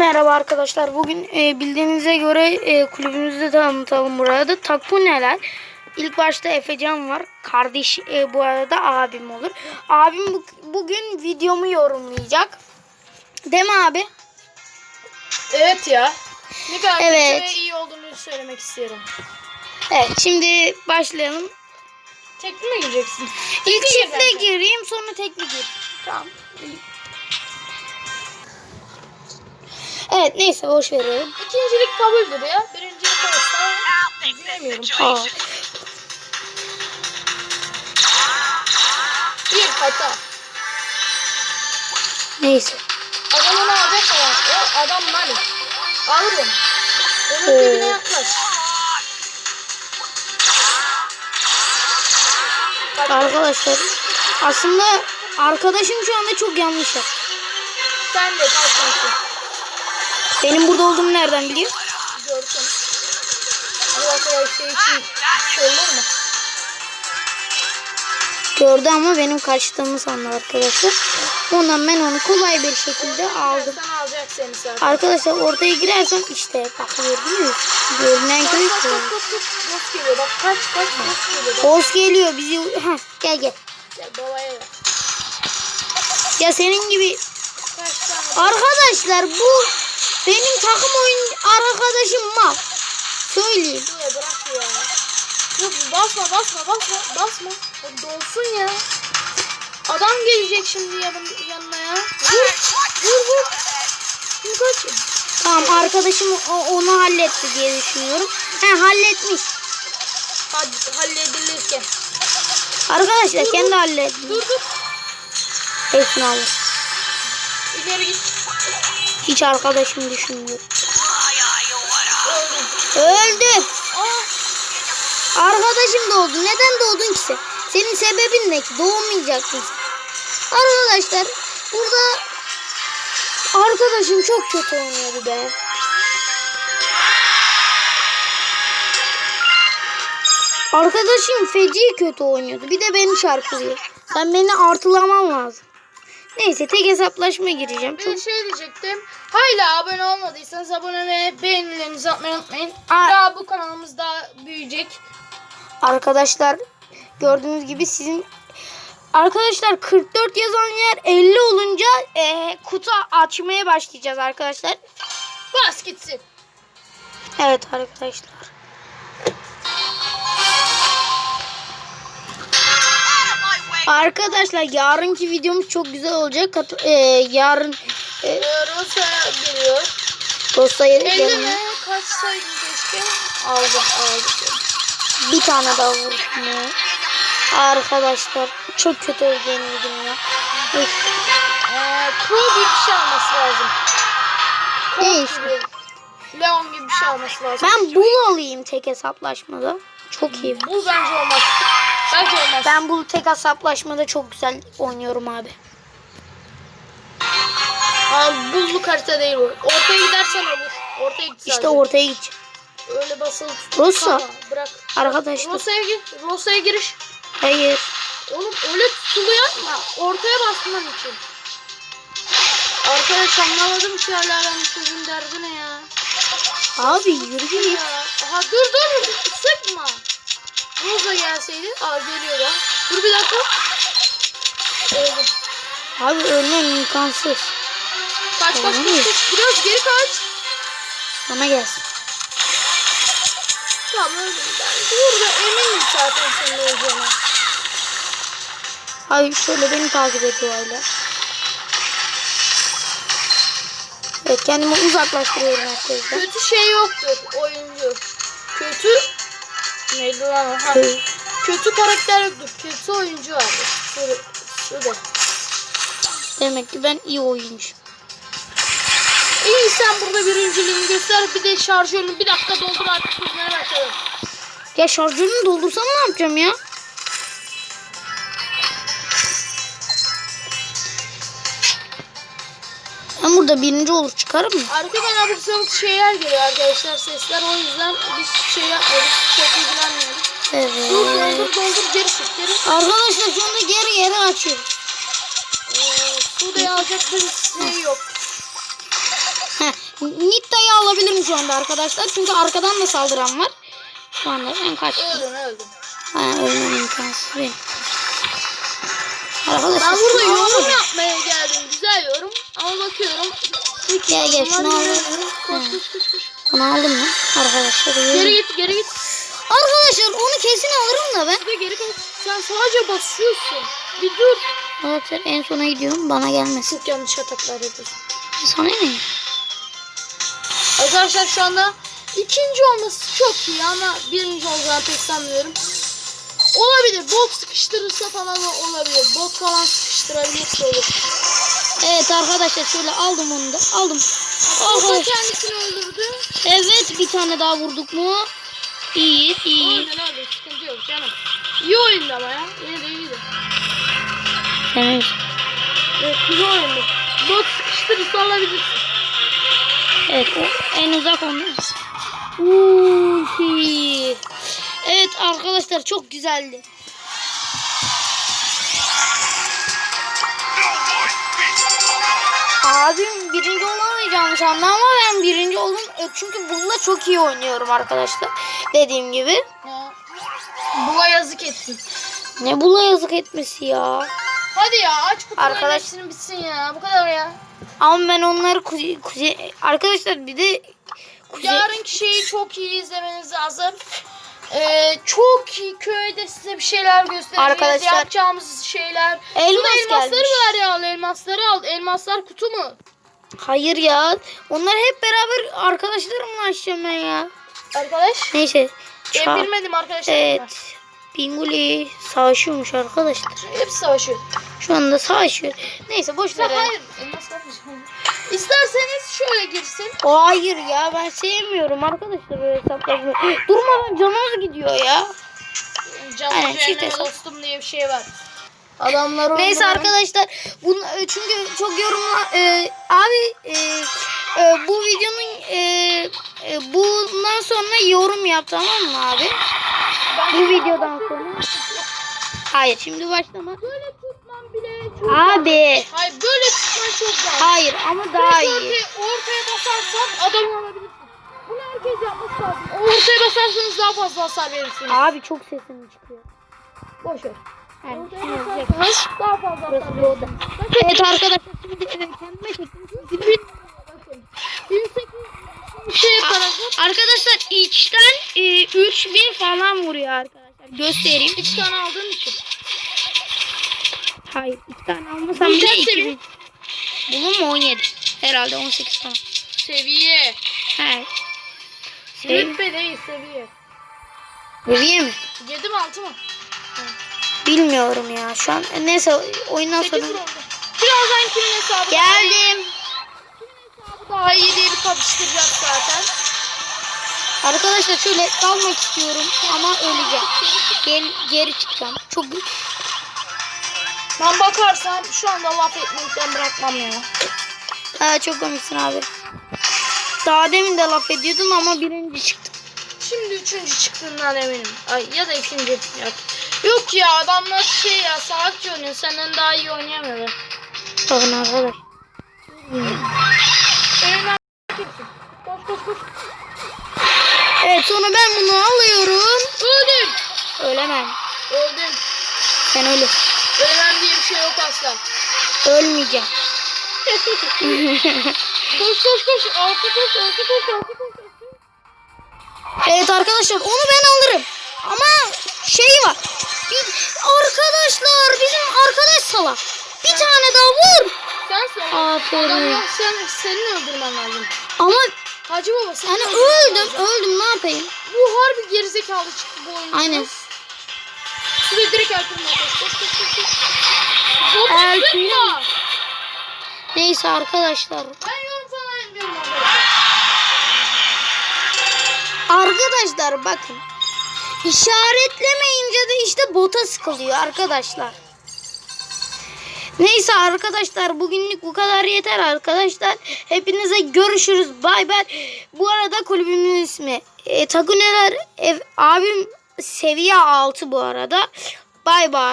Merhaba arkadaşlar. Bugün e, bildiğinize göre e, kulübümüzde tanıtalım buraya da. Takuneler. İlk başta Efecan var. Kardeş e, bu arada abim olur. Abim bu, bugün videomu yorumlayacak. Değil mi abi? Evet ya. Ne kadar Evet. ve iyi olduğunu söylemek istiyorum. Evet şimdi başlayalım. Tekli mi gireceksin? İlk çiftle gireyim sonra tekli gir. Tamam. Evet neyse boş verelim. İkincilik kabuldür ya. Birincilik olsa bilemiyorum. Aa, Bir hata. neyse. Adam onu alacak falan. O adam nani? Alır onu. Onun Oo. dibine yaklaş. Kaç. Arkadaşlar aslında arkadaşım şu anda çok yanlış yaptı. Sen de kalkmışsın. Benim burada olduğumu nereden biliyor? Görsün. Bu arkadaş şey için sorulur mu? Gördü ama benim kaçtığımı sandı arkadaşlar. Ondan ben onu kolay bir şekilde aldım. Arkadaşlar ortaya girersem işte bak gördünüz. Görünen köy. Boss geliyor bak kaç kaç boss geliyor. Boss geliyor bizi. Heh, gel gel. Gel babaya ver. Ya senin gibi arkadaşlar bu benim takım oyun arkadaşım mal. Söyleyeyim. Şuraya bırak ya. Dur basma basma basma basma. Ya Dolsun ya. Adam gelecek şimdi yanım, yanına ya. Vur vur vur. Vur kaç. Tamam arkadaşım o- onu halletti diye düşünüyorum. He halletmiş. Hadi halledilirken. Arkadaşlar kendi halletti. Dur dur. Hepsini alır. İleri git. Hiç arkadaşım düşünmüyor. Öldü. Arkadaşım doğdu. Neden doğdun ki sen? Senin sebebin ne ki? Doğmayacaktın. Arkadaşlar burada arkadaşım çok kötü oynuyordu be. Arkadaşım feci kötü oynuyordu. Bir de beni çarpılıyor. Sen beni artılaman lazım. Neyse tek hesaplaşma gireceğim. Bir Çok... şey diyecektim. Hala abone olmadıysanız abone ve beğenilerinizi atmayı unutmayın. Aa. Daha bu kanalımız daha büyüyecek. Arkadaşlar gördüğünüz gibi sizin Arkadaşlar 44 yazan yer 50 olunca eee, kutu açmaya başlayacağız arkadaşlar. Bas gitsin. Evet arkadaşlar. Arkadaşlar yarınki videomuz çok güzel olacak. Kat- eee, yarın e, Rosa geliyor. Rosta'ya 50 gelin. mi? Kaç saydım keşke? Aldım aldım. Bir tane daha vurdum ya. Arkadaşlar çok kötü oynuyordum ya. Ee, Pro bir şey alması lazım. Neyse. Leon gibi bir şey alması lazım. Ben bul alayım tek hesaplaşmada. Çok iyi. Bu bence olmaz. Bence olmaz. Ben bu tek hesaplaşmada çok güzel oynuyorum abi. Aa, bulluk harita değil bu. Ortaya gidersen olur. Ortaya git sadece. İşte ortaya gideceğim. Öyle basılı tut. Rosa. Kalma, Bırak. Arkadaşlar. Rosa'ya gir. Rosa'ya giriş. Hayır. Oğlum öyle tutuluyor ama ortaya basman için. Arkadaş anlamadım ki hala ben çocuğun derdi ne ya. Abi yürü git. Aha dur dur sıkma. Rosa gelseydi. Aa geliyor da. Dur bir dakika. Öldüm. Abi ölmem imkansız. Kaç kaç kaç kaç. Biraz geri kaç. Bana gelsin. Tamam öldüm ben. Burada eminim zaten senin öleceğine. Hayır şöyle beni takip et o hala. Evet kendimi uzaklaştırıyorum herkesten. Kötü şey yoktur oyuncu. Kötü neydi lan. Kötü karakter yoktur. Kötü oyuncu vardır. Şöyle, şöyle. Demek ki ben iyi oyuncuyum. İyi sen burada birinciliğini göster. Bir de şarjörünü bir dakika doldur artık kızmaya başladım. Ya şarjörünü doldursam ne yapacağım ya? Ben burada birinci olur çıkarım mı? Arkadan abuk şeyler geliyor arkadaşlar sesler. O yüzden biz şey yapmıyoruz. Çok ilgilenmiyoruz. Dur Evet. doldur doldur geri çık geri. Arkadaşlar şu anda geri geri açıyorum. Ee, alacak bir şey yok. Nitta'yı alabilirim şu anda arkadaşlar. Çünkü arkadan da saldıran var. Şu anda ben kaçtım. Öldün öldün. Ha, ölmem imkansız benim. Arkadaşlar Ben burada yorum yapmaya geldim. Güzel yorum. Ama bakıyorum. Gel gel şunu alalım. Koş koş koş koş. Bunu aldım mı? Arkadaşlar. Geri git geri git. Arkadaşlar onu kesin alırım da ben. De geri koş. Sen sadece basıyorsun. Bir dur. Arkadaşlar en sona gidiyorum bana gelmesin. Çok yanlış ataklar yapıyorsun. Sana ne? Arkadaşlar şu anda ikinci olması çok iyi ama birinci olacağını pek sanmıyorum. Olabilir. Bot sıkıştırırsa falan olabilir. Bot falan sıkıştırabilirse olur. Evet arkadaşlar şöyle aldım onu da. Aldım. Arkadaşlar. kendisini öldürdü. Evet bir tane daha vurduk mu? İyiyiz iyiyiz. Oyundan öldü. Sıkıntı yok canım. İyi oyundu ama ya. Yine de iyiydi. Evet. Evet güzel oyundu. Bot sıkıştırırsa alabilirsin. Evet o en uzak onu. Uhi. Evet arkadaşlar çok güzeldi. Abim birinci olamayacağımı sandı ama ben birinci oldum. E, Çünkü bununla çok iyi oynuyorum arkadaşlar. Dediğim gibi. Bula yazık ettin. Ne bula yazık etmesi ya. Hadi ya aç kutuların Arkadaş- hepsini bitsin ya. Bu kadar ya. Ama ben onları kuzey, kuzey arkadaşlar bir de kuzey, Yarınki şeyi çok iyi izlemeniz lazım. Ee, çok iyi köyde size bir şeyler göstereceğiz. Arkadaşlar- Yapacağımız şeyler. Elmas Şuna elmasları gelmiş. ver ya. al, Elmasları al. Elmaslar kutu mu? hayır ya. Onlar hep beraber arkadaşlarımla açacağım ben ya. Arkadaş. Neyse. Ben Ça- bilmedim arkadaşlar. evet. Pinguli savaşıyormuş arkadaşlar. Hepsi savaşıyor. Şu anda savaşıyor. Neyse boş ver. hayır. İsterseniz şöyle girsin. Hayır ya ben sevmiyorum arkadaşlar böyle hesaplaşmayı. Durmadan canımız gidiyor ya. Canlı Aynen, cehenneme dostum diye bir şey var. Adamlar Neyse orada- arkadaşlar bunu çünkü çok yorumla e, abi e, e, bu videonun e, e, bundan sonra yorum yap tamam mı abi? Ben- Bu videodan sonra. Hayır şimdi başlama. Böyle tutmam bile çok Abi Hayır böyle tutman çok yanlış. hayır ama daha Direkt iyi. Ortaya, ortaya basarsan adamı alabilirsin. Bunu herkes yapması lazım. Ortaya basarsanız daha fazla hasar verirsiniz. Abi çok sesim çıkıyor. Boş ver. Yani Ortaya şimdi olacak. basarsanız daha fazla Burası oda. Evet arkadaşlar şimdi e, kendime çektim. 1800 bir şey yaparak Arkadaşlar içten e, 3000 vuruyor arkadaşlar. Göstereyim. iki tane aldığın için. Hayır iki tane almasam bile 2000. seviye? Bunun mu 17? Herhalde 18 falan. Seviye. He. Seviye. Rütbe değil seviye. Seviye mi? 7 mi 6 mı? Bilmiyorum ya. Şu an neyse oyundan 8 sonra. Birazdan kimin hesabı Geldim. daha iyi diye bir kapıştıracağız zaten. Arkadaşlar şöyle dalmak istiyorum ama öleceğim. Gel, geri çıkacağım. Çok Ben bakarsam şu anda laf etmekten bırakmam ya. ha, çok komiksin abi. Daha demin de laf ediyordum ama birinci çıktım. Şimdi üçüncü çıktığından eminim. Ay ya da ikinci. Yok, Yok ya adamlar şey ya salakça oynuyor. Senden daha iyi oynayamıyorlar. Bakın arkadaş. Elinden kimsin? Koş koş koş. Evet sonra ben bunu alıyorum. Öldün. Ölemem. Öldün. Ben ölüm. Ölmem diye bir şey yok asla. Ölmeyeceğim. Koş koş koş. Altı koş altı koş altı koş. Evet arkadaşlar onu ben alırım. Ama şey var. Bir, arkadaşlar bizim arkadaş salak. Bir tane daha vur. Sen sen. Aferin. Sen, senin öldürmen lazım. Ama Hacı baba sen yani öldüm öldüm ne yapayım? Bu harbi gerizekalı çıktı bu oyun. Aynen. Şuraya direkt Ertuğrul'a koş koş koş koş. koş. Zıpla. Neyse arkadaşlar. Ben yorum falan yapmıyorum arkadaşlar. Arkadaşlar bakın. İşaretlemeyince de işte bota sıkılıyor arkadaşlar. Neyse arkadaşlar bugünlük bu kadar yeter arkadaşlar. Hepinize görüşürüz. Bay bay. Bu arada kulübümün ismi e, Takuneler ev, abim seviye 6 bu arada. Bay bay.